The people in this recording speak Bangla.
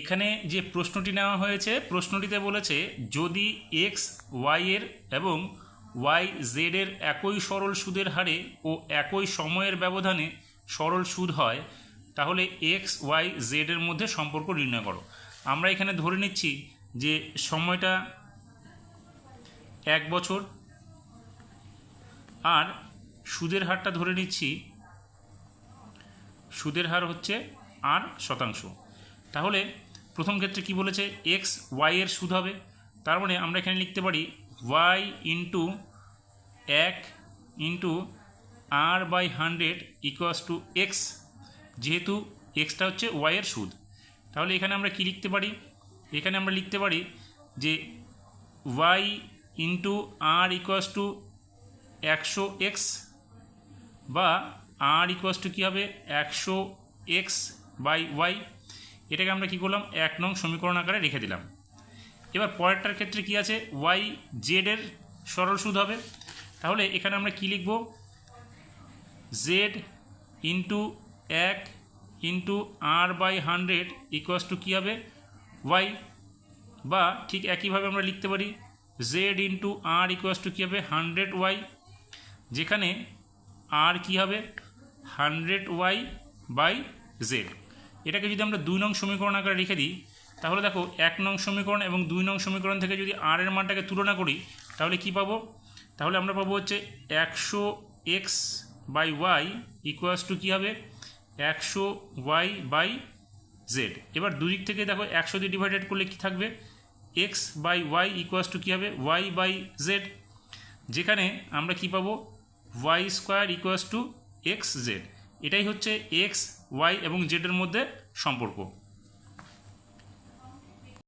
এখানে যে প্রশ্নটি নেওয়া হয়েছে, প্রশ্নটিতে বলেছে, যদি এক্স ওয়াই এর এবং ওয়াই জেড এর একই সরল সুদের হারে ও একই সময়ের ব্যবধানে সরল সুদ হয়, তাহলে এক্স ওয়াই জেড এর মধ্যে সম্পর্ক নির্ণয় করো। আমরা এখানে ধরে নিচ্ছি যে সময়টা এক বছর, আর সুদের হারটা ধরে নিচ্ছি, সুদের হার হচ্ছে আট শতাংশ। তাহলে প্রথম ক্ষেত্রে কি বলেছে? এক্স ওয়াই এর সুদ হবে। তার মানে আমরা এখানে লিখতে পারি ওয়াই ইন্টু এক into R by hundred equals two X যেহেতু এক্সটা হচ্ছে ওয়াই এর সুদ। তাহলে এখানে আমরা কি লিখতে পারি? এখানে আমরা লিখতে পারি যে Y into R equals to একশো এক্স বা আর ইকুয়াস টু কী হবে? একশো এক্স বাই ওয়াই এটাকে আমরা কী করলাম? এক নং সমীকরণ আকারে রেখে দিলাম। এবার পরেরটার ক্ষেত্রে কি আছে? ওয়াই জেডের সরল সুদ হবে। তাহলে এখানে আমরা কি লিখব? জেড ইন্টু এক into R by hundred equals to কী হবে? ওয়াই বা ঠিক একইভাবে আমরা লিখতে পারি। Z into R equals to কী হবে? হান্ড্রেড ওয়াই যেখানে আর কি হবে? হান্ড্রেড ওয়াই বাই জেড এটাকে যদি আমরা দুই নং সমীকরণ আকারে রেখে দিই, তাহলে দেখো এক নং সমীকরণ এবং দুই নং সমীকরণ থেকে যদি আর এর মানটাকে তুলনা করি, তাহলে কি পাবো? তাহলে আমরা পাবো হচ্ছে একশো X by Y equals to কী হবে? একশো ওয়াই বাই জেড এবার দুদিক থেকে দেখো একশো দিয়ে ডিভাইডেড করলে কি থাকবে? X by Y equals to কী হবে? ওয়াই বাই জেড যেখানে আমরা কি পাবো? Y square equals to X Z এটাই হচ্ছে এক্স ওয়াই এবং জেডের মধ্যে সম্পর্ক।